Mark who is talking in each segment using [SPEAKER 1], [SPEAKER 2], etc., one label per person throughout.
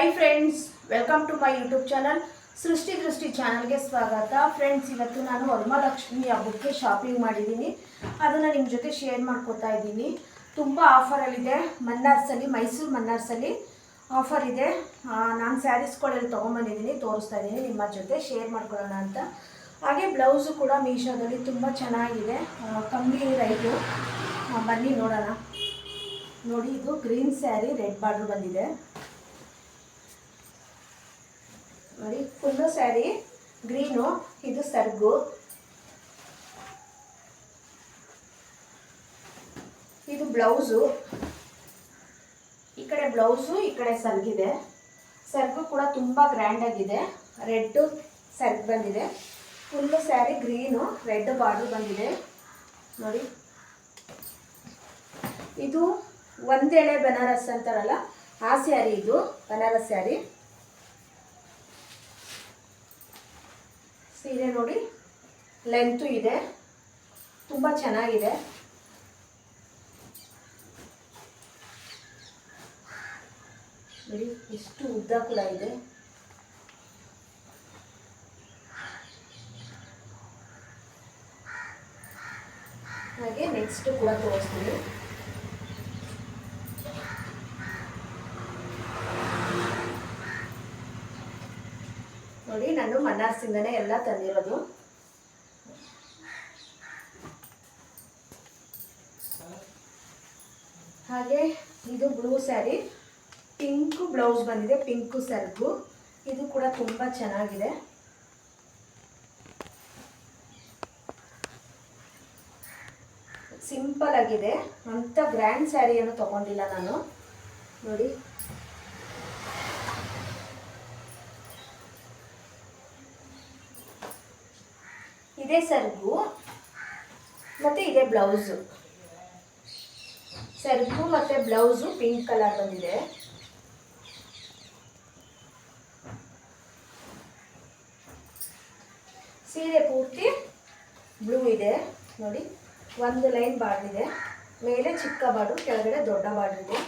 [SPEAKER 1] Hi friends welcome to my YouTube channel Srishti Drishti ಚಾನಲ್ಗೆ ಸ್ವಾಗತ. Friends ಇವತ್ತು ನಾನು ವರಮಹಾಲಕ್ಷ್ಮಿ ಹಬ್ಬಕ್ಕೆ ಶಾಪಿಂಗ್ ಮಾಡಿದ್ದೀನಿ. ಅದನ್ನು ನಿಮ್ಮ ಜೊತೆ ಶೇರ್ ಮಾಡ್ಕೊತಾ ಇದ್ದೀನಿ. ತುಂಬ ಆಫರಲ್ಲಿದೆ ಮನ್ನಾರ್ಸಲ್ಲಿ, ಮೈಸೂರು ಮನ್ನಾರ್ಸಲ್ಲಿ ಆಫರ್ ಇದೆ. ನಾನು ಸ್ಯಾರೀಸ್ಗಳೆಲ್ಲ ತೊಗೊಂಬಂದಿದ್ದೀನಿ, ತೋರಿಸ್ತಾ ಇದ್ದೀನಿ. ನಿಮ್ಮ ಜೊತೆ ಶೇರ್ ಮಾಡ್ಕೊಳ್ಳೋಣ ಅಂತ. ಹಾಗೆ ಬ್ಲೌಸು ಕೂಡ ಮೀಶೋದಲ್ಲಿ ತುಂಬ ಚೆನ್ನಾಗಿದೆ. ಕಮ್ಮಿ ರೈಟು ಬನ್ನಿ ನೋಡೋಣ. ನೋಡಿ, ಇದು ಗ್ರೀನ್ ಸ್ಯಾರಿ ರೆಡ್ ಬಾರ್ಡ್ರ್ ಬಂದಿದೆ. ನೋಡಿ, ಫುಲ್ಲು ಸ್ಯಾರಿ, ಗ್ರೀನು, ಇದು ಸರ್ಗು. ಇದು ಬ್ಲೌಸು. ಈ ಕಡೆ ಬ್ಲೌಸು, ಈ ಕಡೆ ಸರ್ಗಿದೆ. ಸರ್ಗು ಕೂಡ ತುಂಬ ಗ್ರ್ಯಾಂಡಾಗಿದೆ ರೆಡ್ಡು ಸರ್ಗ್ ಬಂದಿದೆ. Full sari green, red border ಬಂದಿದೆ. ನೋಡಿ. ಇದು ಒಂದೆಳೆ ಬನಾರಸ್ ಅಂತಾರಲ್ಲ, ಆ ಸ್ಯಾರಿ ಇದು, ಬನಾರಸ್ ಸ್ಯಾರಿ. ಸೀರೆ ನೋಡಿ. ಲೆಂತು ಇದೆ. ತುಂಬ ಚೆನ್ನಾಗಿದೆ. ನೋಡಿ, ಎಷ್ಟು ಉದ್ದ ಕೂಡ ಇದೆ. ಹಾಗೆ ನೆಕ್ಸ್ಟ್ ಕೂಡ ತೋರಿಸ್ತೀನಿ. ನಾನು ಮನ್ನಾರ್ಸಿಂದನೇ ಎಲ್ಲ ತಂದಿರೋದು. ಹಾಗೆ ಇದು ಬ್ಲೂ ಸ್ಯಾರಿ. ಪಿಂಕು ಬ್ಲೌಸ್ ಬಂದಿದೆ, ಪಿಂಕು ಸರ್ಗು. ಇದು ಕೂಡ ತುಂಬ ಚೆನ್ನಾಗಿದೆ. ಸಿಂಪಲ್ ಆಗಿದೆ. ಅಂಥ ಗ್ರ್ಯಾಂಡ್ ಸ್ಯಾರಿಯನ್ನು ತಗೊಂಡಿಲ್ಲ ನಾನು. ನೋಡಿ. ಇದೇ ಸರ್ಗು, ಮತ್ತು ಇದೇ ಬ್ಲೌಸು. ಸರ್ಗು ಮತ್ತು ಬ್ಲೌಸು ಪಿಂಕ್ ಕಲರ್ ಬಂದಿದೆ. ಸೀರೆ ಪೂರ್ತಿ ಬ್ಲೂ ಇದೆ, ನೋಡಿ. ಒಂದು ಲೈನ್ ಬಾರ್ಡಿದೆ ಮೇಲೆ ಚಿಕ್ಕ ಬಾರ್ಡು, ಕೆಳಗಡೆ ದೊಡ್ಡ ಬಾರ್ಡ್ ಇದೆ.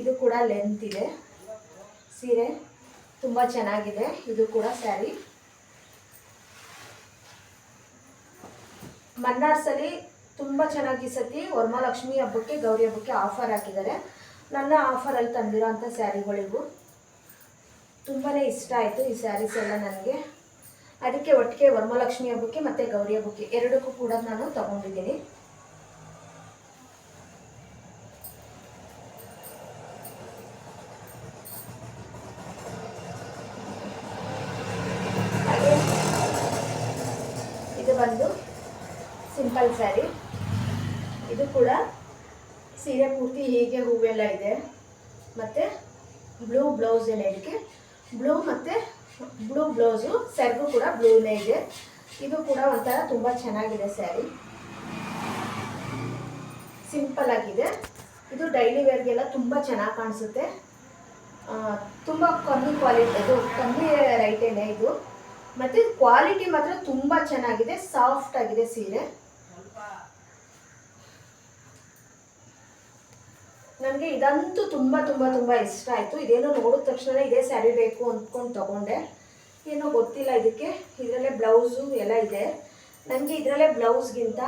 [SPEAKER 1] ಇದು ಕೂಡ ಲೆಂತ್ ಇದೆ. ಸೀರೆ ತುಂಬ ಚೆನ್ನಾಗಿದೆ. ಇದು ಕೂಡ ಸ್ಯಾರಿ. ಮನ್ನಾರ್ಸಲ್ಲಿ ತುಂಬ ಚೆನ್ನಾಗಿ ಸತಿ ವರಮಹಾಲಕ್ಷ್ಮಿ ಹಬ್ಬಕ್ಕೆ, ಗೌರಿ ಹಬ್ಬಕ್ಕೆ ಆಫರ್ ಹಾಕಿದ್ದಾರೆ. ನನ್ನ ಆಫರಲ್ಲಿ ತಂದಿರೋ ಅಂಥ ಸ್ಯಾರಿಗಳಿಗೂ ತುಂಬಾ ಇಷ್ಟ ಆಯಿತು ಈ ಸ್ಯಾರೀಸ್ ಎಲ್ಲ ನನಗೆ. ಅದಕ್ಕೆ ಒಟ್ಟಿಗೆ ವರಮಹಾಲಕ್ಷ್ಮಿ ಹಬ್ಬಕ್ಕೆ ಮತ್ತು ಗೌರಿ ಹಬ್ಬಕ್ಕೆ ಎರಡಕ್ಕೂ ಕೂಡ ನಾನು ತಗೊಂಡಿದ್ದೀನಿ. ಇದು ಬಂದು ಸಿಂಪಲ್ ಸ್ಯಾರಿ ಇದು ಕೂಡ ಸೀರೆ ಪೂರ್ತಿ ಹೀಗೆ ಹೂವೆಲ್ಲ ಇದೆ. ಮತ್ತು ಬ್ಲೂ ಬ್ಲೌಸ್ ಎಲ್ಲ ಇದಕ್ಕೆ. ಬ್ಲೂ ಮತ್ತು ಬ್ಲೂ ಬ್ಲೌಸು ಸೆರ್ಗು ಕೂಡ ಬ್ಲೂನೇ ಇದೆ. ಇದು ಕೂಡ ಒಂಥರ ತುಂಬ ಚೆನ್ನಾಗಿದೆ ಸ್ಯಾರಿ ಸಿಂಪಲ್ ಆಗಿದೆ. ಇದು ಡೈಲಿ ವೇರ್ಗೆಲ್ಲ ತುಂಬ ಚೆನ್ನಾಗಿ ಕಾಣಿಸುತ್ತೆ. ತುಂಬ ಕಮ್ಮಿ ಕ್ವಾಲಿಟಿ ಅದು ಕಮ್ಮಿ ರೈಟೇನೆ ಇದು. ಮತ್ತು ಕ್ವಾಲಿಟಿ ಮಾತ್ರ ತುಂಬ ಚೆನ್ನಾಗಿದೆ ಸಾಫ್ಟ್ ಆಗಿದೆ ಸೀರೆ. ನನಗೆ ಇದಂತೂ ತುಂಬ ತುಂಬ ತುಂಬ ಇಷ್ಟ ಆಯಿತು. ಇದೇನೋ ನೋಡಿದ ತಕ್ಷಣ ಇದೇ ಸ್ಯಾರಿ ಬೇಕು ಅಂದ್ಕೊಂಡು ತಗೊಂಡೆ. ಏನೋ ಗೊತ್ತಿಲ್ಲ ಇದಕ್ಕೆ. ಇದರಲ್ಲೇ ಬ್ಲೌಸು ಎಲ್ಲ ಇದೆ. ನನಗೆ ಇದರಲ್ಲೇ ಬ್ಲೌಸ್ಗಿಂತ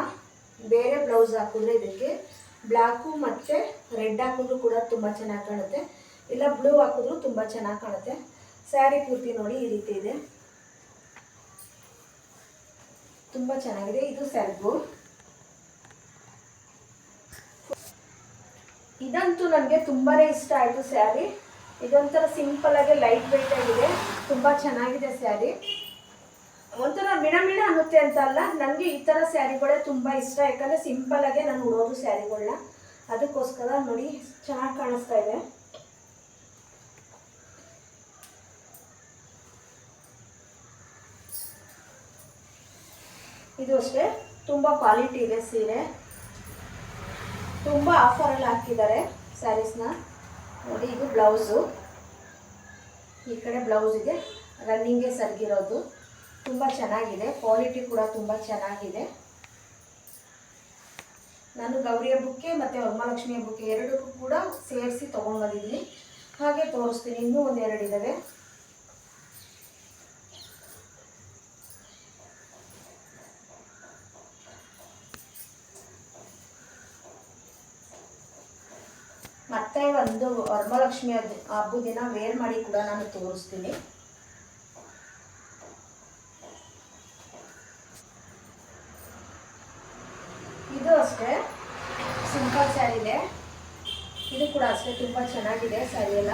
[SPEAKER 1] ಬೇರೆ ಬ್ಲೌಸ್ ಹಾಕಿದ್ರೆ ಇದಕ್ಕೆ ಬ್ಲ್ಯಾಕು ಮತ್ತು ರೆಡ್ ಹಾಕಿದ್ರು ಕೂಡ ತುಂಬ ಚೆನ್ನಾಗಿ ಕಾಣುತ್ತೆ. ಇಲ್ಲ ಬ್ಲೂ ಹಾಕಿದ್ರು ತುಂಬ ಚೆನ್ನಾಗಿ ಕಾಣುತ್ತೆ. ಸ್ಯಾರಿ ಪೂರ್ತಿ ನೋಡಿ ಈ ರೀತಿ ಇದೆ. ತುಂಬ ಚೆನ್ನಾಗಿದೆ. ಇದು ಸೆರ್ಗು ಇದಂತೂ ನನಗೆ ತುಂಬಾ ಇಷ್ಟ ಆಯಿತು ಸ್ಯಾರಿ. ಇದೊಂಥರ ಸಿಂಪಲ್ ಆಗಿ ಲೈಟ್ ವೆಯ್ಟ್ ಆಗಿದೆ. ತುಂಬ ಚೆನ್ನಾಗಿದೆ ಸ್ಯಾರಿ. ಒಂಥರ ಮಿಣ ಮಿಣ ಅನ್ನುತ್ತೆ ಅಂತ ಅಲ್ಲ, ನನಗೆ ಈ ಥರ ಸ್ಯಾರಿಗಳೇ ತುಂಬ ಇಷ್ಟ. ಯಾಕಂದರೆ ಸಿಂಪಲ್ ಆಗೇ ನಾನು ಉಡೋದು ಸ್ಯಾರಿಗಳನ್ನ ಅದಕ್ಕೋಸ್ಕರ ನೋಡಿ, ಚೆನ್ನಾಗಿ ಕಾಣಿಸ್ತಾ ಇದೆ. ಇದು ಅಷ್ಟೇ. ತುಂಬ ಕ್ವಾಲಿಟಿ ಇದೆ ಸೀರೆ. ತುಂಬ ಆಫರಲ್ಲಿ ಹಾಕಿದ್ದಾರೆ ಸ್ಯಾರೀಸ್ನ ನೋಡಿ ಇದು ಬ್ಲೌಸು ಈ ಕಡೆ ಬ್ಲೌಸ್ ಇದೆ. ರನ್ನಿಂಗೇ ಸರ್ಗಿರೋದು. ತುಂಬ ಚೆನ್ನಾಗಿದೆ. ಕ್ವಾಲಿಟಿ ಕೂಡ ತುಂಬ ಚೆನ್ನಾಗಿದೆ. ನಾನು ಗೌರಿಯ ಬುಕ್ಕೆ ಮತ್ತು ವರಮಹಾಲಕ್ಷ್ಮಿ ಬುಕ್ಕೆ ಎರಡಕ್ಕೂ ಕೂಡ ಸೇರಿಸಿ ತೊಗೊಂಡು ಬಂದಿದ್ದೀನಿ. ಹಾಗೆ ತೋರಿಸ್ತೀನಿ. ಇನ್ನೂ ಒಂದೆರಡು ಇದ್ದಾವೆ ಮತ್ತೆ ಒಂದು ವರಮಹಾಲಕ್ಷ್ಮಿ ಹಬ್ಬ ಹಬ್ಬದ ದಿನ ವೇರ್ ಮಾಡಿ ಕೂಡ ನಾನು ತೋರಿಸ್ತೀನಿ. ಇದು ಅಷ್ಟೇ. ಸಿಂಪಲ್ ಸ್ಯಾರಿದೆ ಇದು ಕೂಡ ಅಷ್ಟೇ, ತುಂಬ ಚೆನ್ನಾಗಿದೆ ಸ್ಯಾರಿ ಎಲ್ಲ.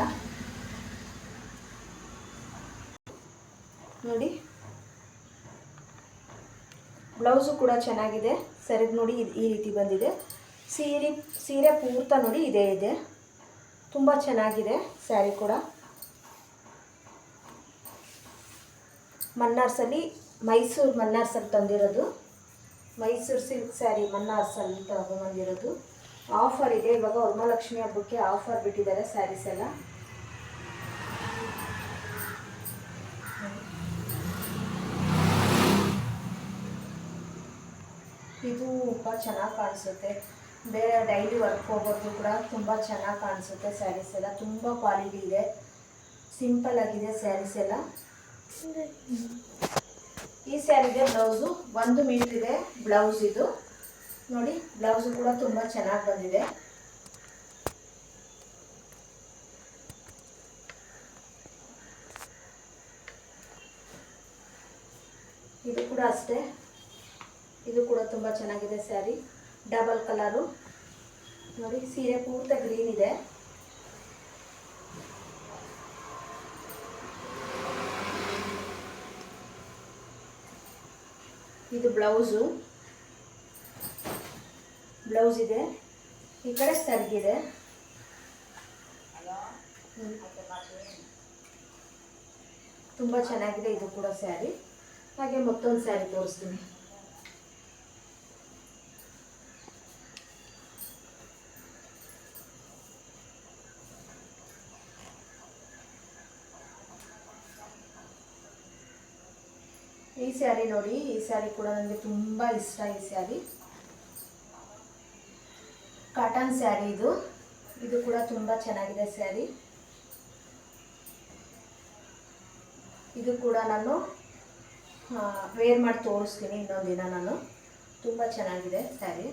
[SPEAKER 1] ನೋಡಿ. ಬ್ಲೌಸು ಕೂಡ ಚೆನ್ನಾಗಿದೆ. ಸರಿಗೆ ನೋಡಿ ಈ ರೀತಿ ಬಂದಿದೆ. ಸೀರೆ ಸೀರೆ ಪೂರ್ತ ನೋಡಿ ಇದೇ ಇದೆ. ತುಂಬ ಚೆನ್ನಾಗಿದೆ ಸ್ಯಾರಿ ಕೂಡ. ಮನ್ನಾರ್ಸಲ್ಲಿ ಮೈಸೂರು ಮನ್ನಾರ್ಸಲ್ಲಿ ತಂದಿರೋದು. ಮೈಸೂರು ಸಿಲ್ಕ್ ಸ್ಯಾರಿ ಮನ್ನಾರ್ಸಲ್ಲಿ ತಗೊಂಬಂದಿರೋದು ಆಫರ್ ಇದೆ. ಇವಾಗ ವರಮಹಾಲಕ್ಷ್ಮಿ ಹಬ್ಬಕ್ಕೆ ಆಫರ್ ಬಿಟ್ಟಿದ್ದಾರೆ ಸ್ಯಾರೀಸ್ ಎಲ್ಲ. ಇದು ತುಂಬ ಚೆನ್ನಾಗಿ ಕಾಣಿಸುತ್ತೆ. ಬೇರೆ ಡೈಲಿ ವರ್ಕ್ ಹೋಗೋದು ಕೂಡ ತುಂಬ ಚೆನ್ನಾಗಿ ಕಾಣಿಸುತ್ತೆ ಸ್ಯಾರೀಸ್ ಎಲ್ಲ. ತುಂಬ ಕ್ವಾಲಿಟಿ ಇದೆ. ಸಿಂಪಲ್ ಆಗಿದೆ ಸ್ಯಾರೀಸ್ ಎಲ್ಲ. ಈ ಸ್ಯಾರಿಗೆ ಬ್ಲೌಸು ಒಂದು ಮೀಟರ್ ಇದೆ. ಬ್ಲೌಸ್ ಇದು. ನೋಡಿ, ಬ್ಲೌಸು ಕೂಡ ತುಂಬ ಚೆನ್ನಾಗಿ ಬಂದಿದೆ. ಇದು ಕೂಡ ಅಷ್ಟೇ. ಇದು ಕೂಡ ತುಂಬ ಚೆನ್ನಾಗಿದೆ ಸ್ಯಾರಿ. Double colour. ನೋಡಿ, ಸೀರೆ ಪೂರ್ತಿ ಗ್ರೀನ್ ಇದೆ. ಇದು ಬ್ಲೌಸು. ಬ್ಲೌಸ್ ಇದೆ. ಈ ಕಡೆ ಸರ್ಗಿದೆ ತುಂಬ ಚೆನ್ನಾಗಿದೆ ಇದು ಕೂಡ ಸ್ಯಾರಿ. ಹಾಗೆ ಮತ್ತೊಂದು ಸ್ಯಾರಿ ತೋರಿಸ್ತೀನಿ. ಈ ಸ್ಯಾರಿ ನೋಡಿ, ಈ ಸ್ಯಾರಿ ಕೂಡ ನನಗೆ ತುಂಬ ಇಷ್ಟ ಈ ಸ್ಯಾರಿ. ಕಾಟನ್ ಸ್ಯಾರಿ ಇದು. ಇದು ಕೂಡ ತುಂಬ ಚೆನ್ನಾಗಿದೆ ಸ್ಯಾರಿ. ಇದು ಕೂಡ ನಾನು ವೇರ್ ಮಾಡಿ ತೋರಿಸ್ತೀನಿ ಇನ್ನೊಂದು ದಿನ ನಾನು. ತುಂಬ ಚೆನ್ನಾಗಿದೆ ಸ್ಯಾರಿ.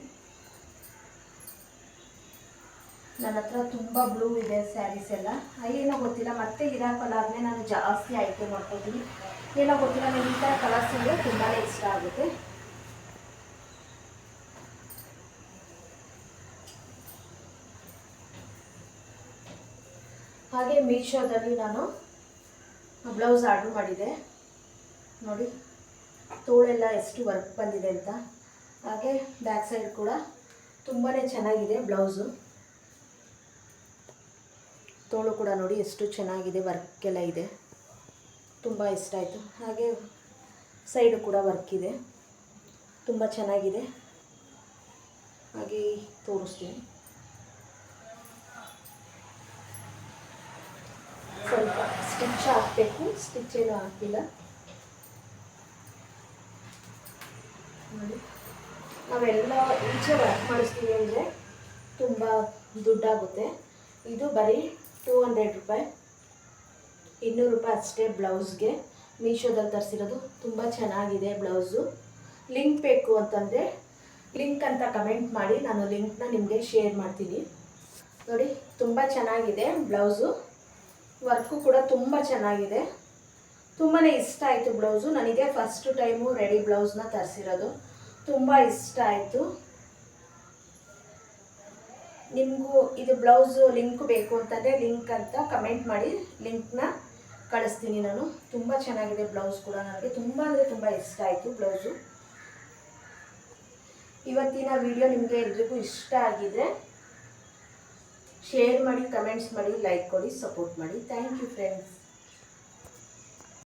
[SPEAKER 1] ನನ್ನ ಹತ್ರ ತುಂಬ ಬ್ಲೂ ಇದೆ ಸ್ಯಾರೀಸ್ ಎಲ್ಲ. ಏನೋ ಗೊತ್ತಿಲ್ಲ, ಮತ್ತೆ ಇರೋ ಕಲರ್ನೇ ನಾನು ಜಾಸ್ತಿ ಆಯ್ಕೆ ಮಾಡ್ಕೊತೀನಿ. ಏನೋ ಗೊತ್ತಿಲ್ಲ ನನಗೆ ಈ ಥರ ಕಲರ್ಸ್ ಅಂದರೆ ತುಂಬಾ ಇಷ್ಟ ಆಗುತ್ತೆ. ಹಾಗೆ ಮೀಶೋದಲ್ಲಿ ನಾನು ಬ್ಲೌಸ್ ಆರ್ಡ್ರ್ ಮಾಡಿದೆ. ನೋಡಿ, ತೋಳೆಲ್ಲ ಎಷ್ಟು ವರ್ಕ್ ಬಂದಿದೆ ಅಂತ. ಹಾಗೆ ಬ್ಯಾಕ್ ಸೈಡ್ ಕೂಡ ತುಂಬಾ ಚೆನ್ನಾಗಿದೆ ಬ್ಲೌಸು. ತೋಳು ಕೂಡ ನೋಡಿ ಎಷ್ಟು ಚೆನ್ನಾಗಿದೆ ವರ್ಕ್ ಎಲ್ಲ ಇದೆ. ತುಂಬ ಇಷ್ಟ ಆಯಿತು. ಹಾಗೆ ಸೈಡು ಕೂಡ ವರ್ಕ್ ಇದೆ. ತುಂಬ ಚೆನ್ನಾಗಿದೆ. ಹಾಗೆ ತೋರಿಸ್ತೀನಿ. ಸ್ವಲ್ಪ ಸ್ಟಿಚ್ ಹಾಕಬೇಕು. ಸ್ಟಿಚ್ ಏನು ಹಾಕಿಲ್ಲ. ನೋಡಿ. ನಾವೆಲ್ಲ ಈಚೆ ವರ್ಕ್ ಮಾಡಿಸ್ತೀವಿ ಅಂದರೆ ತುಂಬ ದುಡ್ಡಾಗುತ್ತೆ. ಇದು ಬರೀ ಟೂ ಹಂಡ್ರೆಡ್ ರೂಪಾಯಿ. ಇನ್ನೂರು ರೂಪಾಯಿ ಅಷ್ಟೇ ಬ್ಲೌಸ್ಗೆ. ಮೀಶೋದಲ್ಲಿ ತರಿಸಿರೋದು ತುಂಬ ಚೆನ್ನಾಗಿದೆ ಬ್ಲೌಸು. ಲಿಂಕ್ ಬೇಕು ಅಂತಂದರೆ ಲಿಂಕ್ ಅಂತ ಕಮೆಂಟ್ ಮಾಡಿ, ನಾನು ಲಿಂಕ್ನ ನಿಮಗೆ ಶೇರ್ ಮಾಡ್ತೀನಿ. ನೋಡಿ, ತುಂಬ ಚೆನ್ನಾಗಿದೆ ಬ್ಲೌಸು. ವರ್ಕು ಕೂಡ ತುಂಬ ಚೆನ್ನಾಗಿದೆ. ತುಂಬಾ ಇಷ್ಟ ಆಯಿತು ಬ್ಲೌಸು. ನನಗೆ ಫಸ್ಟ್ ಟೈಮು ರೆಡಿ ಬ್ಲೌಸ್ನ ತರಿಸಿರೋದು. ತುಂಬ ಇಷ್ಟ ಆಯಿತು. ನಿಮಗೂ ಇದು ಬ್ಲೌಸು ಲಿಂಕ್ ಬೇಕು ಅಂತಂದರೆ ಲಿಂಕ್ ಅಂತ ಕಮೆಂಟ್ ಮಾಡಿ, ಲಿಂಕ್ನ ಕಳಿಸ್ತೀನಿ ನಾನು. ತುಂಬ ಚೆನ್ನಾಗಿದೆ ಬ್ಲೌಸ್ ಕೂಡ ನನಗೆ. ತುಂಬ ಅಂದರೆ ತುಂಬ ಇಷ್ಟ ಆಯಿತು ಬ್ಲೌಸು. ಇವತ್ತಿನ ವಿಡಿಯೋ ನಿಮಗೆ ಎಲ್ರಿಗೂ ಇಷ್ಟ ಆಗಿದೆ ಶೇರ್ ಮಾಡಿ ಕಮೆಂಟ್ಸ್ ಮಾಡಿ ಲೈಕ್ ಕೊಡಿ ಸಪೋರ್ಟ್ ಮಾಡಿ. Thank you friends